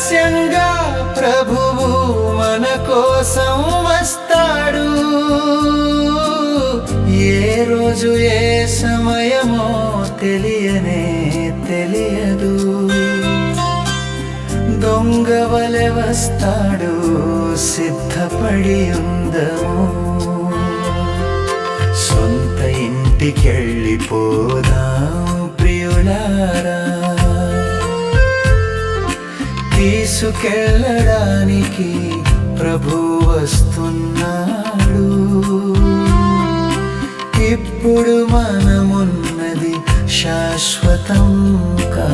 రహస్యంగా ప్రభువు మన కోసం వస్తాడు. ఏ రోజు ఏ సమయమో తెలియనే తెలియదు. దొంగ వలె వస్తాడు సిద్ధపడి ఉందము. సొంత ఇంటికెళ్ళిపోదాం ప్రియులా తీసుకెళ్ళడానికి ప్రభు వస్తున్నాడు. ఇప్పుడు మనమున్నది శాశ్వతం కా